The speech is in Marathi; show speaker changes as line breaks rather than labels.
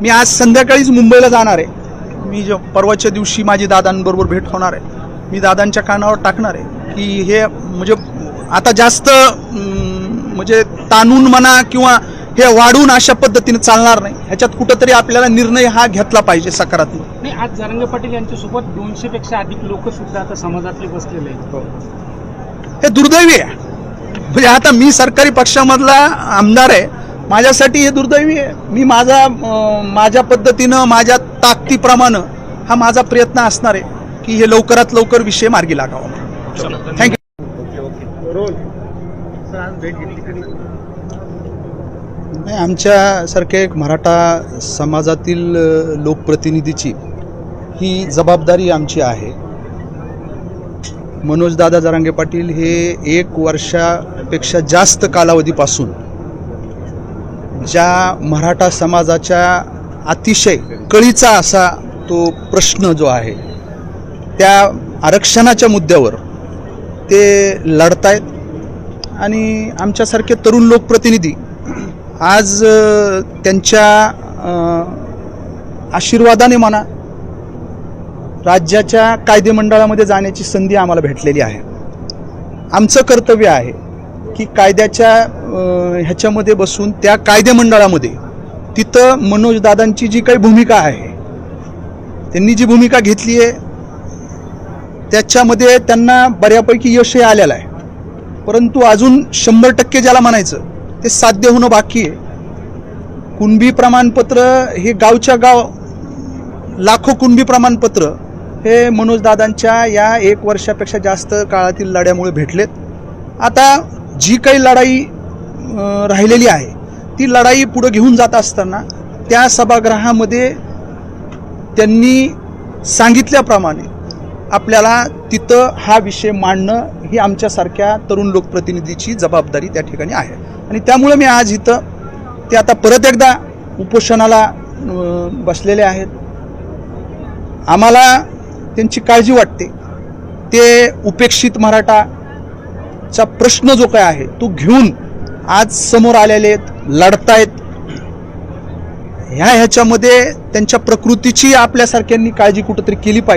मी आज संध्याकाळीच मुंबईला जाणार आहे. मी जो परवाच्या दिवशी माझी दादांबरोबर भेट होणार आहे मी दादांच्या कानावर टाकणार आहे की हे म्हणजे आता जास्त म्हणजे ताणून म्हणा किंवा हे वाढून अशा पद्धतीने चालणार नाही. ह्याच्यात कुठंतरी आपल्याला निर्णय हा घेतला पाहिजे सकारात्मक.
नाही आज जरंगे पाटील यांच्यासोबत दोनशे पेक्षा अधिक लोक सुद्धा आता समाजातले बसलेले आहेत.
हे. दुर्दैवी आहे. म्हणजे आता मी सरकारी पक्षामधला आमदार आहे. माझ्यासाठी हे दुर्दैवी आहे. मी माझा माझ्या पद्धतीनं माझ्या ताकदीप्रमाणे हा माझा प्रयत्न असणार आहे की हे लवकरात लवकर विषय मार्गी लागावा. Thank you
okay okay sir आज भेट घेतली कधी
नाही आमच्यासारख्या एक मराठा समाजातील लोकप्रतिनिधीची ही जबाबदारी आमची आहे. मनोजदादा जरांगे पाटील हे एक वर्षापेक्षा जास्त कालावधीपासून ज्या मराठा समाजाच्या अतिशय कळीचा असा तो प्रश्न जो आहे त्या आरक्षणाच्या मुद्द्यावर ते लढतायत. आणि आमच्यासारखे तरुण लोकप्रतिनिधी आज त्यांच्या आशीर्वादाने म्हणा राज्याच्या कायदेमंडळामध्ये जाण्याची संधी आम्हाला भेटलेली आहे. आमचं कर्तव्य आहे की कायद्याच्या ह्याच्यामध्ये बसून त्या कायदेमंडळामध्ये तिथं मनोजदादांची जी काही भूमिका आहे त्यांनी जी भूमिका घेतली आहे त्याच्यामध्ये त्यांना बऱ्यापैकी यशही आलेलं आहे. परंतु अजून शंभर टक्के ज्याला म्हणायचं ते साध्य होणं बाकी आहे. कुणबी प्रमाणपत्र हे गावच्या गाव लाखो कुणबी प्रमाणपत्र हे मनोजदादांच्या या एक वर्षापेक्षा जास्त काळातील लढ्यामुळे भेटलेत. आता जी काही लढाई राहिलेली आहे ती लढाई पुढं घेऊन जात असताना त्या सभागृहामध्ये त्यांनी सांगितल्याप्रमाणे आपल्याला तिथं हा विषय मांडणं ही आमच्यासारख्या तरुण लोकप्रतिनिधीची जबाबदारी त्या ठिकाणी आहे. आणि त्यामुळे मी आज इथं ते आता परत एकदा उपोषणाला बसलेले आहेत. आम्हाला त्यांची काळजी वाटते. ते उपेक्षित मराठाचा प्रश्न जो काय आहे तो घेऊन आज समोर आलेले आहेत लढतायत. ह्या ह्याच्यामध्ये त्यांच्या प्रकृतीची आपल्यासारख्यांनी काळजी कुठंतरी केली पाहिजे.